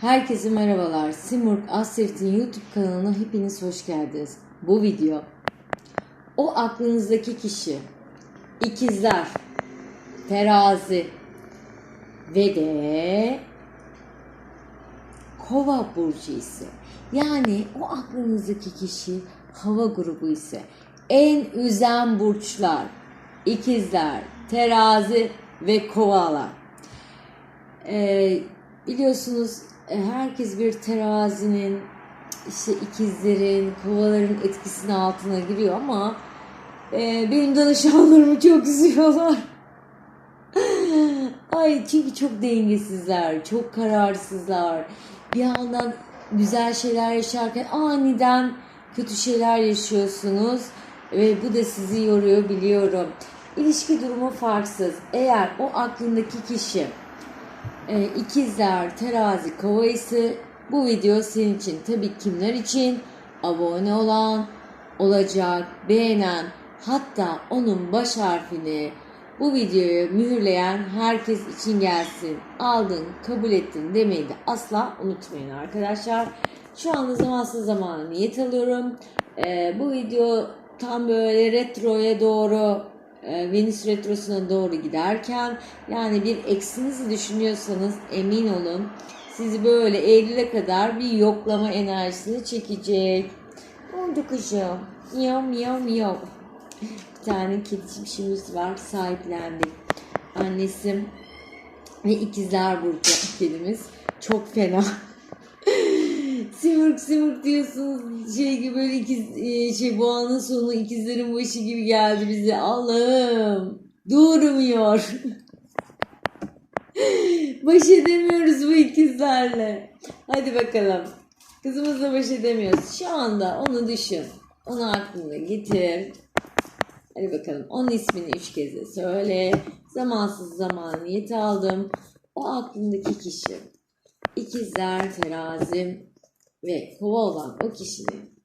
Herkese merhabalar. Simurg Asseft'in YouTube kanalına hepiniz hoş geldiniz. Bu video o aklınızdaki kişi, ikizler, terazi ve de kova burcu ise yani o aklınızdaki kişi hava grubu ise en üzen burçlar, ikizler, terazi ve kovalar. Ee, biliyorsunuz herkes bir terazinin işte ikizlerin, kovaların etkisinin altına giriyor ama e, benim danışanlarımı çok üzüyorlar. Ay çünkü çok dengesizler, çok kararsızlar. Bir yandan güzel şeyler yaşarken aniden kötü şeyler yaşıyorsunuz ve bu da sizi yoruyor biliyorum. İlişki durumu farksız. Eğer o aklındaki kişi e, ikizler, terazi, kova ise bu video senin için. Tabii kimler için? Abone olan, olacak, beğenen, hatta onun baş harfini bu videoyu mühürleyen herkes için gelsin. Aldın, kabul ettin demeyi de asla unutmayın arkadaşlar. Şu anda zamansız zamanı niyet alıyorum. E, bu video tam böyle retroya doğru Venüs retrosuna doğru giderken yani bir eksinizi düşünüyorsanız emin olun sizi böyle Eylül'e kadar bir yoklama enerjisini çekecek. Oldu kuşum. Miyav miyav miyav. Bir tane kedicimşimiz var sahiplendik. Annesi ve ikizler burcu kedimiz. Çok fena. Simurg simurg diyorsunuz şey gibi böyle ikiz, e, şey boğanın sonu ikizlerin başı gibi geldi bize. Allah'ım durmuyor. baş edemiyoruz bu ikizlerle. Hadi bakalım. Kızımızla baş edemiyoruz. Şu anda onu düşün. Onu aklına getir. Hadi bakalım. Onun ismini üç kez de söyle. Zamansız zaman niyet aldım. O aklındaki kişi. İkizler, terazi ve kova olan o kişinin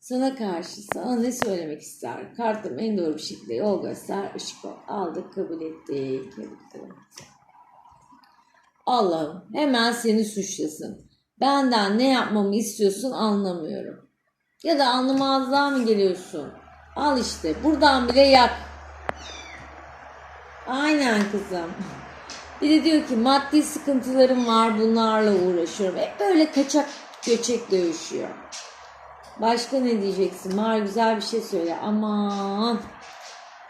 sana karşı sana ne söylemek ister? Kartım en doğru bir şekilde yol göster. Işık ol. Aldık, kabul ettik. Allah'ım hemen seni suçlasın. Benden ne yapmamı istiyorsun anlamıyorum. Ya da anlamazlığa mı geliyorsun? Al işte buradan bile yak. Aynen kızım. Bir de diyor ki maddi sıkıntılarım var bunlarla uğraşıyorum. Hep böyle kaçak göçek dövüşüyor. Başka ne diyeceksin? Var güzel bir şey söyle. Aman.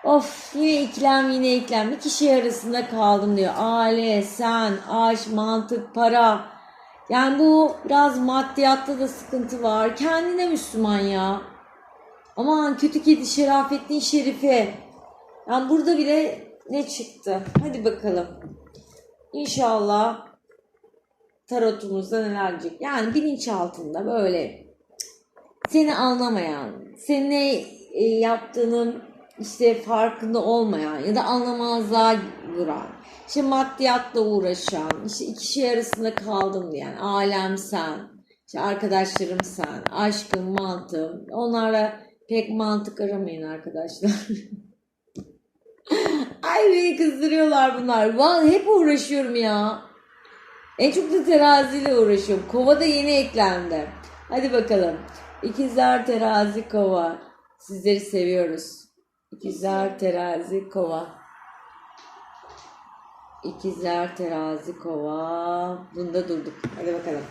Of yine ikilem yine ikilem. Bir kişi arasında kaldım diyor. Aile, sen, aşk, mantık, para. Yani bu biraz maddiyatta da sıkıntı var. Kendine Müslüman ya. Aman kötü kedi Şerafettin Şerife. Yani burada bile ne çıktı? Hadi bakalım. İnşallah tarotumuzda neler olacak. Yani bilinçaltında böyle seni anlamayan, senin ne e, yaptığının işte farkında olmayan ya da anlamazlığa vuran, işte maddiyatla uğraşan, işte iki şey arasında kaldım diyen, alem sen, işte arkadaşlarım sen, aşkım, mantığım. Onlarla pek mantık aramayın arkadaşlar. Ay beni kızdırıyorlar bunlar. Vallahi hep uğraşıyorum ya. En çok da teraziyle uğraşıyorum. Kova da yeni eklendi. Hadi bakalım. İkizler terazi kova. Sizleri seviyoruz. İkizler terazi kova. İkizler terazi kova. Bunda durduk. Hadi bakalım.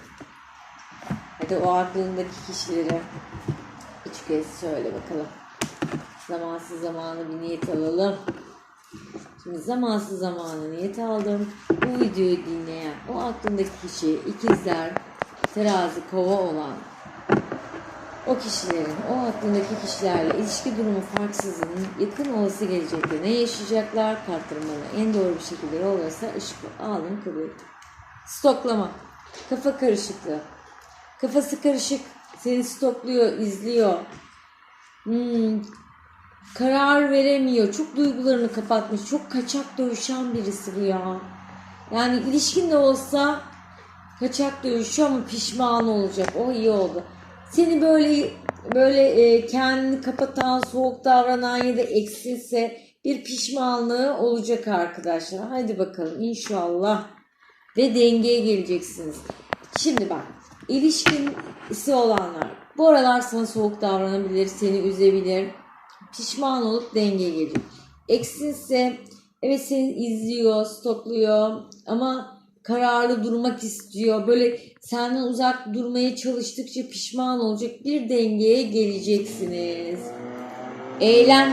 Hadi o aklındaki kişileri üç kez söyle bakalım. Zamansız zamanı bir niyet alalım. Şimdi zamansız zamanı niyet aldım. Bu videoyu dinleyen o aklındaki kişi ikizler, terazi, kova olan o kişilerin, o aklındaki kişilerle ilişki durumu farksızlığının yakın olası gelecekte ne yaşayacaklar? Kartlarım bana en doğru bir şekilde yol verse ışık aldım kabul. Stoklama. Kafa karışıklığı. Kafası karışık. Seni stokluyor, izliyor. Hmm, karar veremiyor. Çok duygularını kapatmış. Çok kaçak dövüşen birisi bu ya. Yani ilişkin de olsa kaçak dövüşüyor ama pişman olacak. O iyi oldu. Seni böyle böyle e, kendini kapatan, soğuk davranan ya da eksilse bir pişmanlığı olacak arkadaşlar. Hadi bakalım inşallah. Ve dengeye geleceksiniz. Şimdi bak ilişkisi olanlar bu aralar sana soğuk davranabilir, seni üzebilir. Pişman olup denge gelir. Eksinse evet seni izliyor, stokluyor ama kararlı durmak istiyor. Böyle senden uzak durmaya çalıştıkça pişman olacak bir dengeye geleceksiniz. Eylem.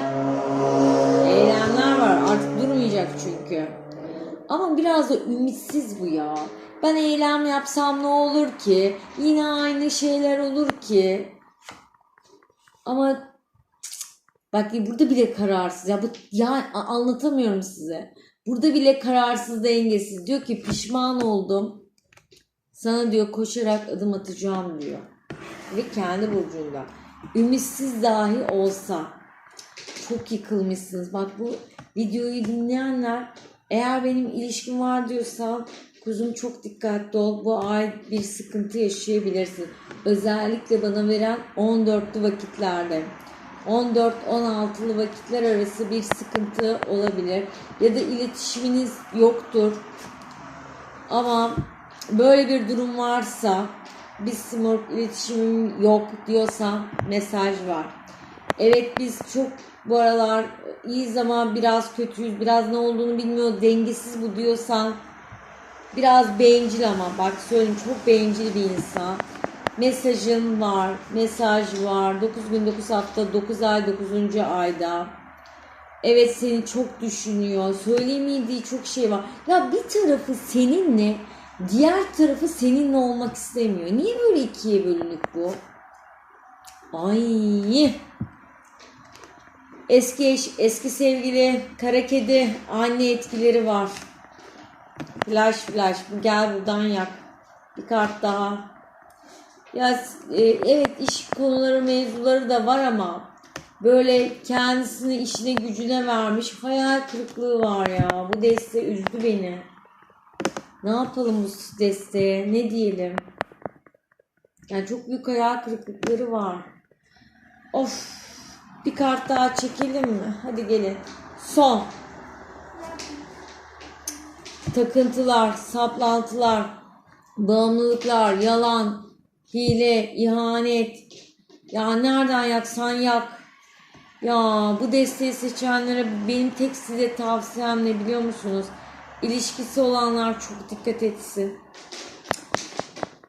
Eylemler var. Artık durmayacak çünkü. Ama biraz da ümitsiz bu ya. Ben eylem yapsam ne olur ki? Yine aynı şeyler olur ki. Ama bak burada bile kararsız. Ya bu ya anlatamıyorum size. Burada bile kararsız, dengesiz. Diyor ki pişman oldum. Sana diyor koşarak adım atacağım diyor. Ve kendi burcunda. Ümitsiz dahi olsa çok yıkılmışsınız. Bak bu videoyu dinleyenler eğer benim ilişkim var diyorsan kuzum çok dikkatli ol. Bu ay bir sıkıntı yaşayabilirsin. Özellikle bana veren 14'lü vakitlerde. 14-16'lı vakitler arası bir sıkıntı olabilir. Ya da iletişiminiz yoktur. Ama böyle bir durum varsa biz smurf iletişimim yok diyorsan mesaj var. Evet biz çok bu aralar iyi zaman biraz kötüyüz. Biraz ne olduğunu bilmiyor. Dengesiz bu diyorsan biraz bencil ama bak söyleyeyim çok bencil bir insan. Mesajın var, mesaj var. 9 gün 9 hafta, 9 ay 9. ayda. Evet seni çok düşünüyor. Söyleyemediği çok şey var. Ya bir tarafı seninle, diğer tarafı seninle olmak istemiyor. Niye böyle ikiye bölünük bu? Ay. Eski eş, eski sevgili, kara kedi, anne etkileri var. Flash flash. Gel buradan yak. Bir kart daha. Ya e, evet iş konuları mevzuları da var ama böyle kendisini işine gücüne vermiş hayal kırıklığı var ya. Bu deste üzdü beni. Ne yapalım bu desteğe? Ne diyelim? Yani çok büyük hayal kırıklıkları var. Of. Bir kart daha çekelim mi? Hadi gelin. Son. Takıntılar, saplantılar, bağımlılıklar, yalan, hile, ihanet. Ya nereden yaksan yak. Ya bu desteği seçenlere benim tek size tavsiyem ne biliyor musunuz? İlişkisi olanlar çok dikkat etsin.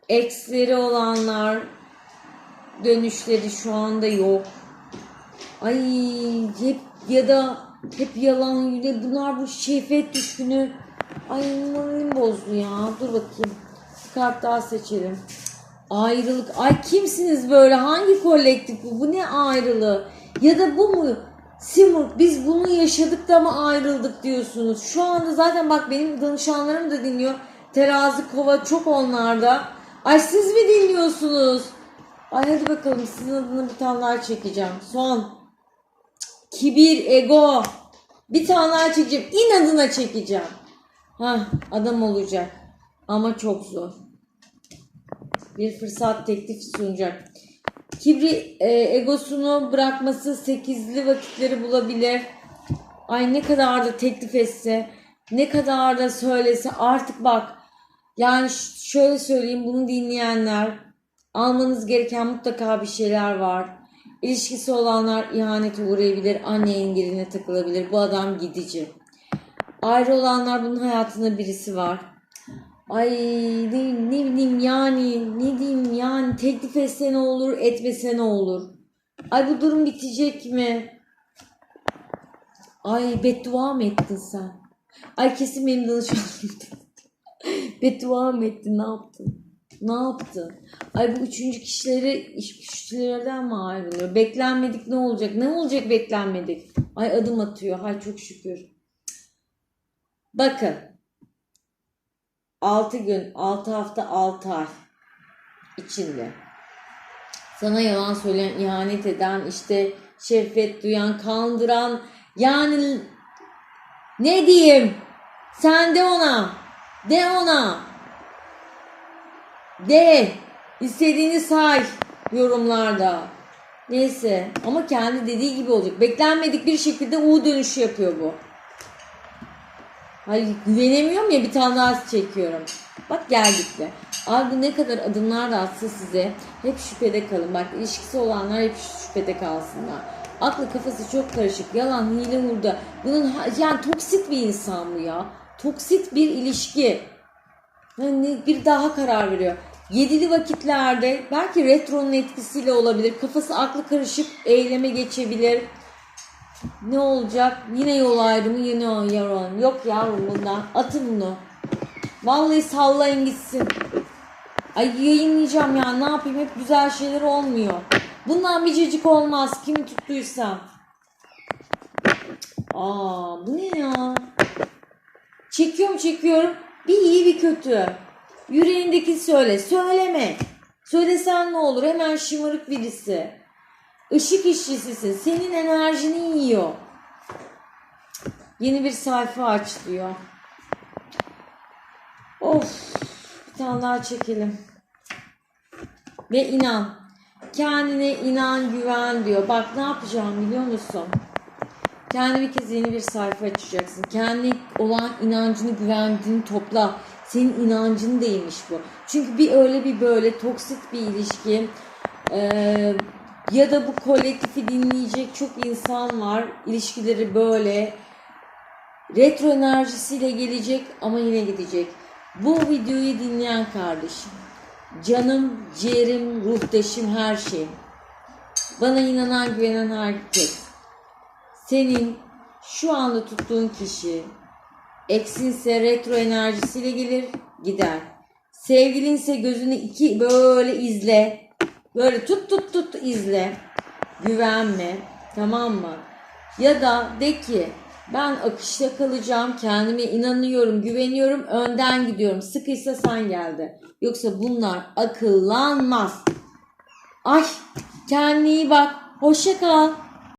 Eksleri olanlar dönüşleri şu anda yok. Ay hep ya da hep yalan yine bunlar bu şehvet düşkünü. Ay moralim bozdu ya. Dur bakayım. Bir kart daha seçelim. Ayrılık. Ay kimsiniz böyle? Hangi kolektif bu? Bu ne ayrılığı? Ya da bu mu? Simur biz bunu yaşadık da mı ayrıldık diyorsunuz. Şu anda zaten bak benim danışanlarım da dinliyor. Terazi kova çok onlarda. Ay siz mi dinliyorsunuz? Ay hadi bakalım sizin adına bir tane daha çekeceğim. Son. Kibir, ego. Bir tane daha çekeceğim. İnadına çekeceğim. Hah adam olacak. Ama çok zor. Bir fırsat teklif sunacak. Kibri e, egosunu bırakması sekizli vakitleri bulabilir. Ay ne kadar da teklif etse, ne kadar da söylese artık bak. Yani şöyle söyleyeyim bunu dinleyenler almanız gereken mutlaka bir şeyler var. İlişkisi olanlar ihanete uğrayabilir, anne engeline takılabilir. Bu adam gidici. Ayrı olanlar bunun hayatında birisi var. Ay ne, ne bileyim yani ne diyeyim yani teklif etse ne olur etmese ne olur. Ay bu durum bitecek mi? Ay beddua mı ettin sen? Ay kesin benim danışanım. beddua mı ettin ne yaptın? Ne yaptın? Ay bu üçüncü kişileri iş kişilerden mi ayrılıyor? Beklenmedik ne olacak? Ne olacak beklenmedik? Ay adım atıyor. Ay çok şükür. Bakın. 6 gün, 6 hafta, 6 ay içinde. Sana yalan söyleyen, ihanet eden, işte şehvet duyan, kandıran, yani ne diyeyim? Sen de ona, de ona, de, istediğini say yorumlarda. Neyse ama kendi dediği gibi olacak. Beklenmedik bir şekilde U dönüşü yapıyor bu. Hayır güvenemiyorum ya bir tane daha çekiyorum. Bak geldik de. Abi ne kadar adımlar da atsa size hep şüphede kalın. Bak ilişkisi olanlar hep şüphede kalsınlar. Aklı kafası çok karışık. Yalan, hile, hurda. Bunun yani toksit bir insan bu ya. Toksit bir ilişki. Yani bir daha karar veriyor. Yedili vakitlerde belki retronun etkisiyle olabilir. Kafası aklı karışık eyleme geçebilir. Ne olacak? Yine yol ayrımı yine yaron. Yok yavrum bundan. Atın bunu. Vallahi sallayın gitsin. Ay yayınlayacağım ya ne yapayım hep güzel şeyler olmuyor. Bundan bir cacık olmaz kimi tuttuysam. Aa bu ne ya? Çekiyorum çekiyorum. Bir iyi bir kötü. Yüreğindeki söyle. Söyleme. Söylesen ne olur? Hemen şımarık birisi. Işık işçisisin. Senin enerjini yiyor. Yeni bir sayfa aç diyor. Of. Bir tane daha çekelim. Ve inan. Kendine inan, güven diyor. Bak ne yapacağım biliyor musun? Kendi bir kez yeni bir sayfa açacaksın. Kendi olan inancını, güvendiğini topla. Senin inancın değilmiş bu. Çünkü bir öyle bir böyle toksit bir ilişki. Ee, ya da bu kolektifi dinleyecek çok insan var. İlişkileri böyle. Retro enerjisiyle gelecek ama yine gidecek. Bu videoyu dinleyen kardeşim. Canım, ciğerim, ruhtaşım, her şeyim. Bana inanan, güvenen herkes senin şu anda tuttuğun kişi eksinse retro enerjisiyle gelir gider. Sevgilinse gözünü iki böyle izle. Böyle tut tut tut izle. Güvenme. Tamam mı? Ya da de ki ben akışta kalacağım. Kendime inanıyorum, güveniyorum. Önden gidiyorum. Sıkıysa sen geldi. Yoksa bunlar akıllanmaz. Ay kendine iyi bak. Hoşça kal.